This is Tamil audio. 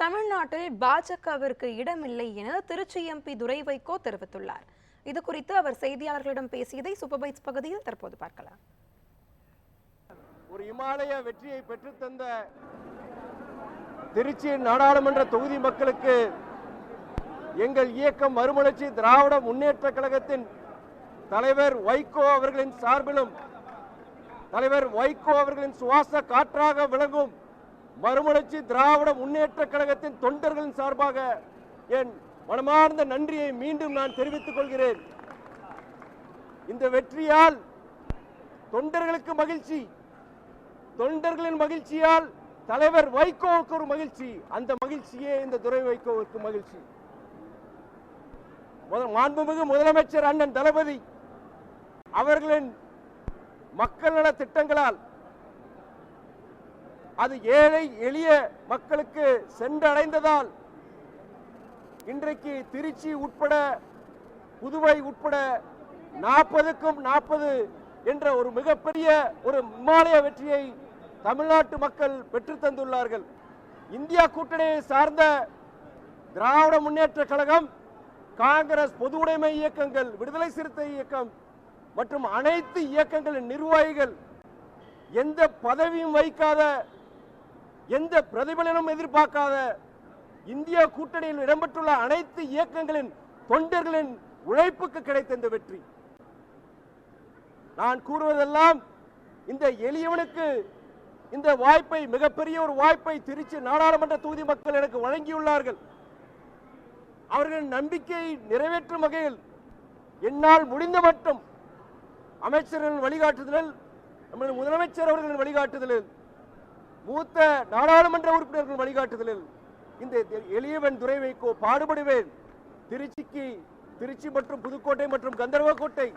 தமிழ்நாட்டில் பாஜகவிற்கு இடமில்லை என திருச்சி எம்பி துரை வைகோ தெரிவித்துள்ளார். இது குறித்து அவர் செய்தியாளர்களிடம் பேசியதை சூப்பர்பைட்ஸ் பகுதியில் தற்போது பார்க்கலாம். ஒரு இமாலய வெற்றியை பெற்றுத்தந்த திருச்சி நாடாளுமன்ற தொகுதி மக்களுக்கு எங்கள் இயக்கம் மறுமலர்ச்சி திராவிட முன்னேற்ற கழகத்தின் தலைவர் வைகோ அவர்களின் சார்பிலும் தலைவர் வைகோ அவர்களின் சுவாச காற்றாக விளங்கும் மறுமலர்ச்சி திராவிட முன்னேற்ற கழகத்தின் தொண்டர்களின் சார்பாக என் மனமார்ந்த நன்றியை மீண்டும் நான் தெரிவித்துக் கொள்கிறேன். இந்த வெற்றியால் தொண்டர்களுக்கு மகிழ்ச்சி. தொண்டர்களின் மகிழ்ச்சியால் தலைவர் வைகோவுக்கு ஒரு மகிழ்ச்சி. அந்த மகிழ்ச்சியே இந்த துறை வைகோவுக்கு மகிழ்ச்சி. மாண்புமிகு முதலமைச்சர் அண்ணன் தளபதி அவர்களின் மக்கள் நல திட்டங்களால் அது ஏழை எளிய மக்களுக்கு சென்றடைந்ததால் இன்றைக்கு திருச்சி உட்பட புதுவை உட்பட நாற்பதுக்கும் நாற்பது என்ற ஒரு மிகப்பெரிய ஒரு இமாலய வெற்றியை தமிழ்நாட்டு மக்கள் பெற்று தந்துள்ளார்கள். இந்தியா கூட்டணியை சார்ந்த திராவிட முன்னேற்ற கழகம் காங்கிரஸ் பொது உடைமை இயக்கங்கள் விடுதலை சிறுத்தை இயக்கம் மற்றும் அனைத்து இயக்கங்களின் நிர்வாகிகள் எந்த பதவியும் வைக்காத எந்த பிரதிபலனும் எதிர்பார்க்காத இந்தியா கூட்டணியில் இடம்பெற்றுள்ள அனைத்து இயக்கங்களின் தொண்டர்களின் உழைப்புக்கு கிடைத்த இந்த வெற்றி. நான் கூறுவதெல்லாம் இந்த எளியவனுக்கு இந்த வாய்ப்பை மிகப்பெரிய ஒரு வாய்ப்பை திருச்சி நாடாளுமன்ற தொகுதி மக்கள் எனக்கு வழங்கியுள்ளார்கள். அவர்களின் நம்பிக்கையை நிறைவேற்றும் வகையில் என்னால் முடிந்த மட்டும் அமைச்சர்களின் வழிகாட்டுதலில் நமது முதலமைச்சர் அவர்களின் வழிகாட்டுதலில் மூத்த நாடாளுமன்ற உறுப்பினர்கள் வழிகாட்டுதலில் இந்த எளியவன் துறை வைக்கோ பாடுபடுவேன். திருச்சிக்கு திருச்சி மற்றும் புதுக்கோட்டை மற்றும் கந்தர்வக்கோட்டை